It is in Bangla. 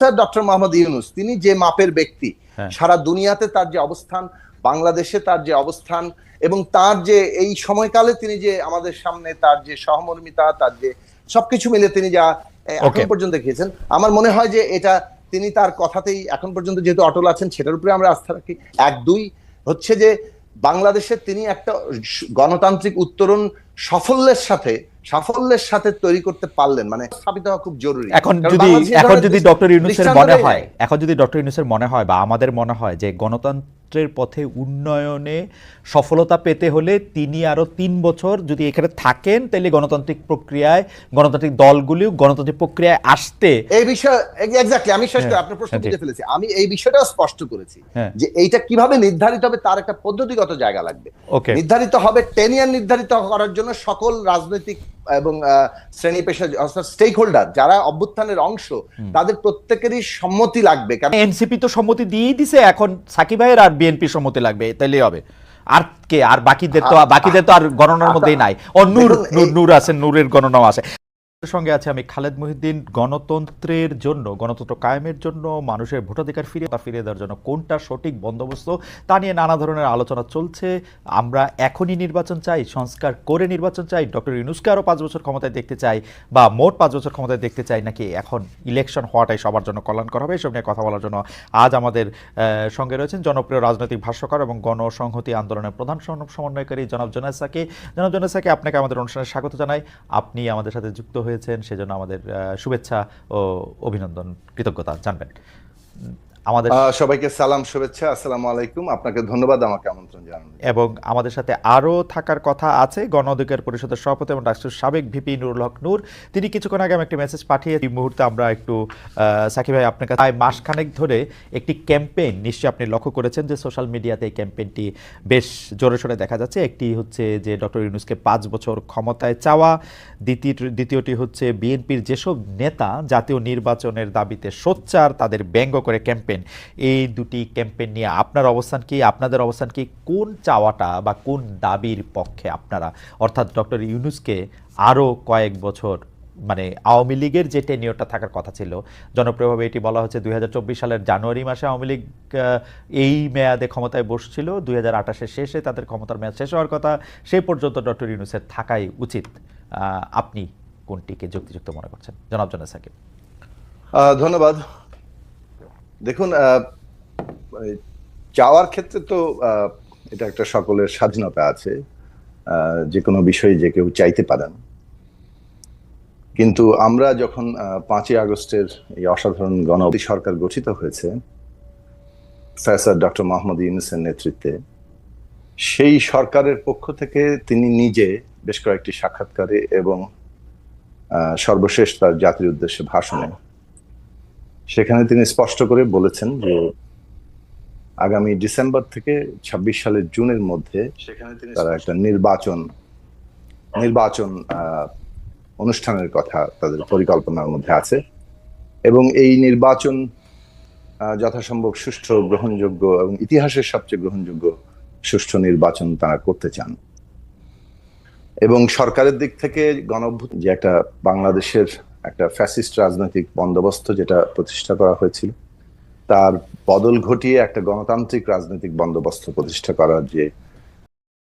ডক্টর মোহাম্মদ ইউনুস তিনি যে মাপের ব্যক্তি হ্যাঁ। সারা দুনিয়াতে তার যে অবস্থান বাংলাদেশে তার যে অবস্থান এবং তার যে এই সময়কালে তিনি যে আমাদের সামনে তার যে সহমর্মিতা তার যে সবকিছু মিলে তিনি যা এখন পর্যন্ত দেখিয়েছেন আমার মনে হয় যে এটা তিনি তার কথাতেই এখন পর্যন্ত যেহেতু অটল আছেন সেটার উপরে আমরা আস্থা রাখি এক দুই হচ্ছে যে বাংলাদেশে তিনি একটা গণতান্ত্রিক উত্তরণ সাফল্যের সাথে সাফল্যের সাথে তৈরি করতে পারলেন মানে স্থাপিত হওয়া খুব জরুরি। এখন যদি এখন যদি ডক্টর ইউনুসের মনে হয় এখন যদি ডক্টর ইউনুসের মনে হয় বা আমাদের মনে হয় যে গণতন্ত্রের পথে উন্নয়নে সফলতা পেতে হলে তিনি আরও তিন বছর যদি এখানে থাকেন তাহলে গণতান্ত্রিক প্রক্রিয়ায় গণতান্ত্রিক দলগুলি গণতান্ত্রিক প্রক্রিয়ায় আসতে এই বিষয় এক্স্যাক্টলি আমি শেষ করে হ্যাঁ, আপনার প্রশ্ন হ্যাঁ, বুঝে ফেলেছি। আমি এই বিষয়টাও স্পষ্ট করেছি হ্যাঁ। যে এইটা কীভাবে নির্ধারিত হবে তার একটা পদ্ধতিগত জায়গা লাগবে। ওকে নির্ধারিত হবে টেন ইয়ার নির্ধারিত করার জন্য সকল রাজনৈতিক এবং শ্রেণি পেশা স্টেক হোল্ডার যারা অভ্যুত্থানের অংশ তাদের প্রত্যেকেরই সম্মতি লাগবে। কারণ এনসিপি তো সম্মতি দিয়েই দিছে এখন সাকিব ভাইয়ের আর বিএনপি সম্মতি লাগবে তাইলে হবে। আর কে? আর বাকিদের তো বাকিদের তো আর গণনার মধ্যেই নাই। ও নূর নূর আছে নূরের গণনাও আছে। সঙ্গে আছে আমি খালেদ মহিউদ্দিন গণতন্ত্রের জন্য, গণতন্ত্র কায়েমের জন্য মানুষের ভোটাধিকার ফিরে তা ফিরিয়ে দেওয়ার জন্য কোনটা সঠিক বন্দোবস্ত, তা নিয়ে নানা ধরনের আলোচনা চলছে। আমরা এখনই নির্বাচন চাই, সংস্কার করে নির্বাচন চাই। ডক্টর ইউনুসকে আরও পাঁচ বছর ক্ষমতায় দেখতে চাই বা মোট পাঁচ বছর ক্ষমতায় দেখতে চাই নাকি এখন ইলেকশন হওয়াটাই সবার জন্য কল্যাণকর হবে, এসব নিয়ে কথা বলার জন্য আজ আমাদের সঙ্গে রয়েছেন জনপ্রিয় রাজনৈতিক ভাষ্যকার এবং গণসংহতি আন্দোলনের প্রধান সমন্বয়কারী জনাব জোনাসাকে জনাব জোনাসাকে আপনাকে আমাদের অনুষ্ঠানে স্বাগত জানাই। আপনি আমাদের সাথে যুক্ত হয়েছেন সেজন্য আমাদের শুভেচ্ছা ও অভিনন্দন কৃতজ্ঞতা জানবেন। আমাদের সবাইকে সালাম শুভেচ্ছা আসসালামু আলাইকুম। আপনাকে ধন্যবাদ আমাকে আমন্ত্রণ জন্য। এবং আমাদের সাথে আরও থাকার কথা আছে গণ অধিকার পরিষদের সভাপতি এবং রাষ্ট্রের সাবেক ভিপি নুরুল হক নূর। তিনি কিছুক্ষণ আগে আমি একটি মেসেজ পাঠিয়ে এই মুহূর্তে আমরা একটু সাকিব ভাই আপনার কাছে মাসখানেক ধরে একটি ক্যাম্পেইন নিশ্চয়ই আপনি লক্ষ্য করেছেন যে সোশ্যাল মিডিয়াতে এই ক্যাম্পেইনটি বেশ জোরে সোরে দেখা যাচ্ছে। একটি হচ্ছে যে ডক্টর ইউনুসকে পাঁচ বছর ক্ষমতায় চাওয়া দ্বিতীয় দ্বিতীয়টি হচ্ছে বিএনপির যেসব নেতা জাতীয় নির্বাচনের দাবিতে সোচ্চার তাদের ব্যঙ্গ করে ক্যাম্পেইন এই দুটি ক্যাম্পেন নিয়ে আপনার অবস্থান কি, আপনাদের অবস্থান কি, কোন চাওয়াটা বা কোন দাবির পক্ষে আপনারা, অর্থাৎ ডক্টর ইউনুসকে আরও কয়েক বছর মানে আওয়ামী লীগের যে টেনিয়রটা থাকার কথা ছিল, জনপ্রিয়ভাবে এটি বলা হচ্ছে দুই হাজার চব্বিশ সালের জানুয়ারি মাসে আওয়ামী লীগ এই মেয়াদে ক্ষমতায় বসছিল, দুই হাজার শেষে তাদের ক্ষমতার মেয়াদ শেষ হওয়ার কথা সেই পর্যন্ত ডক্টর ইউনুসের থাকাই উচিত। আপনি কোনটিকে যুক্তিযুক্ত মনে করছেন? জনাব জনা সাকিব। ধন্যবাদ। দেখুন আহ, চাওয়ার ক্ষেত্রে তো এটা একটা সকলের স্বাধীনতা আছে যে কোনো বিষয়ে যে কেউ চাইতে পারেন। কিন্তু আমরা যখন পাঁচই আগস্টের এই অসাধারণ গণ সরকার গঠিত হয়েছে ফ্যাসার ডক্টর মোহাম্মদ ইউনুসের নেতৃত্বে সেই সরকারের পক্ষ থেকে তিনি নিজে বেশ কয়েকটি সাক্ষাৎকারে এবং সর্বশেষ তার জাতির উদ্দেশ্যে ভাষণে সেখানে তিনি স্পষ্ট করে বলেছেন যে আগামী ডিসেম্বর থেকে ২৬ সালের জুনের মধ্যে সেখানে তিনি তারা একটা নির্বাচন নির্বাচন অনুষ্ঠানের কথা তাদের পরিকল্পনার মধ্যে আছে এবং এই নির্বাচন যথাসম্ভব সুষ্ঠু গ্রহণযোগ্য এবং ইতিহাসের সবচেয়ে গ্রহণযোগ্য সুষ্ঠু নির্বাচন তারা করতে চান। এবং সরকারের দিক থেকে গণঅভ্যুত যে একটা বাংলাদেশের একটা ফ্যাসিস্ট রাজনৈতিক বন্দোবস্ত যেটা প্রতিষ্ঠা করা হয়েছিল। তার বদল ঘটিয়ে একটা গণতান্ত্রিক রাজনৈতিক বন্দোবস্ত প্রতিষ্ঠা করার যে